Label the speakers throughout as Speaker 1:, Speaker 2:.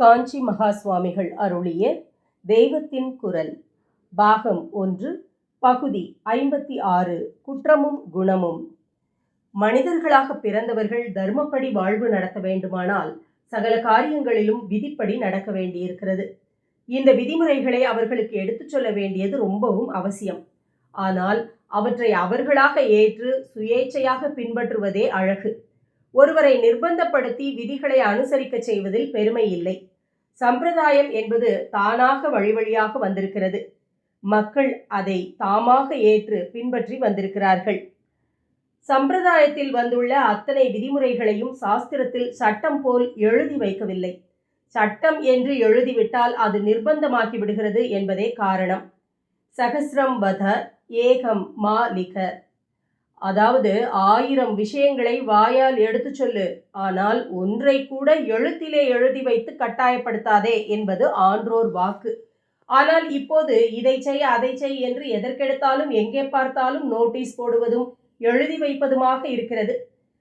Speaker 1: காஞ்சி மகா சுவாமிகள் அருளிய தெய்வத்தின் குரல். பாகம் ஒன்று பகுதி ஐம்பத்தி ஆறு குற்றமும் குணமும். மனிதர்களாக பிறந்தவர்கள் தர்மப்படி வாழ்வு நடத்த வேண்டுமானால் சகல காரியங்களிலும் விதிப்படி நடக்க வேண்டியிருக்கிறது. இந்த விதிமுறைகளை அவர்களுக்கு எடுத்துச் சொல்ல வேண்டியது ரொம்பவும் அவசியம். ஆனால் அவற்றை அவர்களாக ஏற்று சுயேச்சையாக பின்பற்றுவதே அழகு. ஒருவரை நிர்பந்தப்படுத்தி விதிகளை அனுசரிக்க செய்வதில் பெருமை இல்லை. சம்பிரதாயம் என்பது தானாக வழி வழியாக வந்திருக்கிறது. மக்கள் அதை தாமாக ஏற்று பின்பற்றி வந்திருக்கிறார்கள். சம்பிரதாயத்தில் வந்துள்ள அத்தனை விதிமுறைகளையும் சாஸ்திரத்தில் சட்டம் போல் எழுதி வைக்கவில்லை. சட்டம் என்று எழுதிவிட்டால் அது நிர்பந்தமாக்கி விடுகிறது என்பதே காரணம். சகசிரம் வத ஏகம் மா லிக. அதாவது ஆயிரம் விஷயங்களை வாயால் எடுத்துச் சொல்லு. ஆனால் ஒன்றை கூட எழுத்திலே எழுதி வைத்து கட்டாயப்படுத்தாதே என்பது ஆன்றோர் வாக்கு. ஆனால் இப்போது இதை செய் அதை செய் என்று எதற்கெடுத்தாலும் எங்கே பார்த்தாலும் நோட்டீஸ் போடுவதும் எழுதி வைப்பதுமாக இருக்கிறது.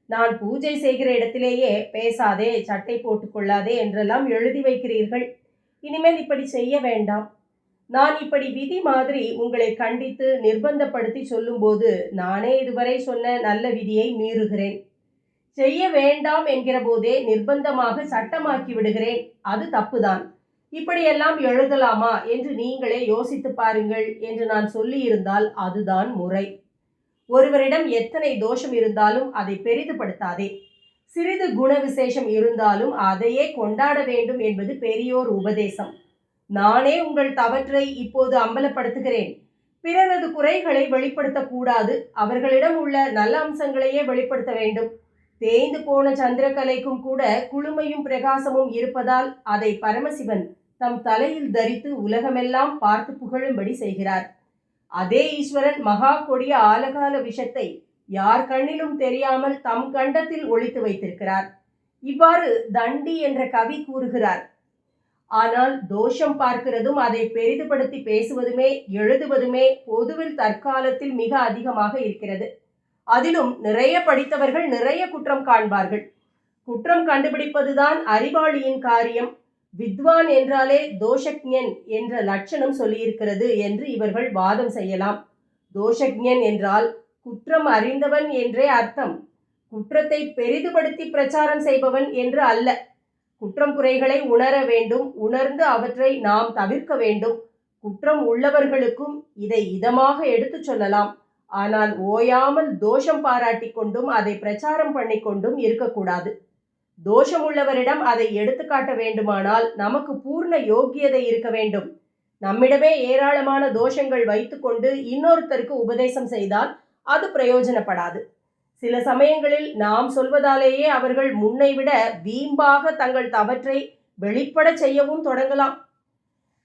Speaker 1: நான் பூஜை செய்கிற இடத்திலேயே பேசாதே சட்டை போட்டுக்கொள்ளாதே என்றெல்லாம் எழுதி வைக்கிறீர்கள். இனிமேல் இப்படி செய்ய வேண்டாம். நான் இப்படி விதி மாதிரி உங்களை கண்டித்து நிர்பந்தப்படுத்தி சொல்லும்போது நானே இதுவரை சொன்ன நல்ல விதியை மீறுகிறேன். செய்ய வேண்டாம் என்கிற போதே நிர்பந்தமாக சட்டமாக்கி விடுகிறேன். அது தப்புதான். இப்படியெல்லாம் எழுதலாமா என்று நீங்களே யோசித்து பாருங்கள் என்று நான் சொல்லியிருந்தால் அதுதான் முறை. ஒருவரிடம் எத்தனை தோஷம் இருந்தாலும் அதை பெரிதுபடுத்தாதே. சிறிது குண விசேஷம் இருந்தாலும் அதையே கொண்டாட வேண்டும் என்பது பெரியோர் உபதேசம். நானே உங்கள் தவற்றை இப்போது அம்பலப்படுத்துகிறேன். பிறரது குறைகளை வெளிப்படுத்தக்கூடாது. அவர்களிடம் உள்ள நல்ல அம்சங்களையே வெளிப்படுத்த வேண்டும். தேய்ந்து போன சந்திரகலைக்கும் கூட குளுமையும் பிரகாசமும் இருப்பதால் அதை பரமசிவன் தம் தலையில் தரித்து உலகமெல்லாம் பார்த்து புகழும்படி செய்கிறார். அதே ஈஸ்வரன் மகா கொடிய ஆலகால விஷத்தை யார் கண்ணிலும் தெரியாமல் தம் கண்டத்தில் ஒழித்து வைத்திருக்கிறார். இவ்வாறு தண்டி என்ற கவி கூறுகிறார். ஆனால் தோஷம் பார்க்கிறதும் அதை பெரிதுபடுத்தி பேசுவதுமே எழுதுவதுமே பொதுவில் தற்காலத்தில் மிக அதிகமாக இருக்கிறது. அதிலும் நிறைய படித்தவர்கள் நிறைய குற்றம் காண்பார்கள். குற்றம் கண்டுபிடிப்பதுதான் அறிவாளியின் காரியம். வித்வான் என்றாலே தோஷக்ஞன் என்ற லட்சணம் சொல்லியிருக்கிறது என்று இவர்கள் வாதம் செய்யலாம். தோஷக்ஞன் என்றால் குற்றம் அறிந்தவன் என்றே அர்த்தம். குற்றத்தை பெரிதுபடுத்தி பிரச்சாரம் செய்பவன் என்று அல்ல. குற்றம் குறைகளை உணர வேண்டும் உணர்ந்து அவற்றை நாம் தவிர்க்க வேண்டும். குற்றம் உள்ளவர்களுக்கும் இதை இதமாக எடுத்துச் சொல்லலாம். ஆனால் ஓயாமல் தோஷம் பாராட்டி கொண்டும் அதை பிரச்சாரம் பண்ணி கொண்டும் இருக்கக்கூடாது. தோஷம் உள்ளவரிடம் அதை எடுத்துக்காட்ட வேண்டுமானால் நமக்கு பூர்ண யோக்கியதை இருக்க வேண்டும். நம்மிடமே ஏராளமான தோஷங்கள் வைத்துக்கொண்டு இன்னொருத்தருக்கு உபதேசம் செய்தால் அது பிரயோஜனப்படாது. சில சமயங்களில் நாம் சொல்வதாலேயே அவர்கள் முன்னை விட வீம்பாக தங்கள் தவற்றை வெளிப்பட செய்யவும் தொடங்கலாம்.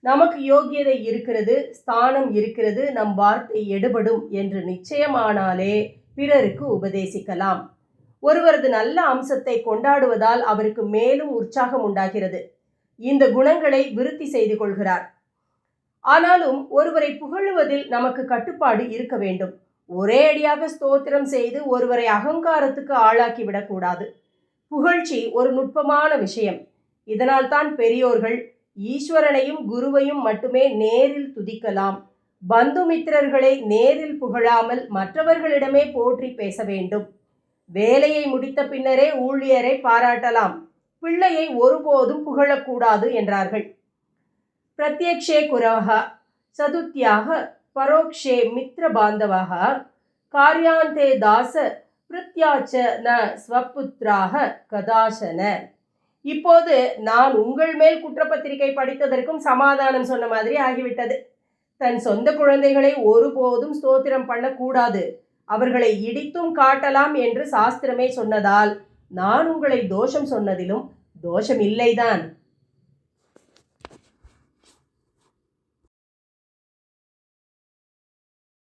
Speaker 1: நமக்கு யோகியதை இருக்கிறது ஸ்தானம் இருக்கிறது நம் வார்த்தை எடுபடும் என்று நிச்சயமானாலே பிறருக்கு உபதேசிக்கலாம். ஒருவரது நல்ல அம்சத்தை கொண்டாடுவதால் அவருக்கு மேலும் உற்சாகம் உண்டாகிறது. இந்த குணங்களை விருத்தி செய்து கொள்கிறார். ஆனாலும் ஒருவரை புகழுவதில் நமக்கு கட்டுப்பாடு இருக்க வேண்டும். ஒரே அடியாக ஸ்தோத்திரம் செய்து ஒருவரை அகங்காரத்துக்கு ஆளாக்கி விடக்கூடாது. புகழ்ச்சி ஒரு நுட்பமான விஷயம். இதனால் தான் பெரியோர்கள் ஈஸ்வரனையும் குருவையும் மட்டுமே நேரில் துதிக்கலாம். பந்துமித்திரர்களை நேரில் புகழாமல் மற்றவர்களிடமே போற்றி பேச வேண்டும். வேலையை முடித்த பின்னரே ஊழியரை பாராட்டலாம். பிள்ளையை ஒருபோதும் புகழக்கூடாது என்றார்கள். பிரத்யக்ஷே குரவக சதுர்த்தியாக பரோக்ஷே மித்ர பாந்தவக காரியாந்தே தாச பிருத்யாச்ச ந ஸ்வபுத்ராக கதாசன. இப்போது நான் உங்கள் மேல் குற்றப்பத்திரிகை படித்ததற்கும் சமாதானம் சொன்ன மாதிரி ஆகிவிட்டது. தன் சொந்த குழந்தைகளை ஒருபோதும் ஸ்தோத்திரம் பண்ணக்கூடாது. அவர்களை இடித்தும் காட்டலாம் என்று சாஸ்திரமே சொன்னதால் நான் உங்களை தோஷம் சொன்னதிலும் தோஷம் இல்லைதான்.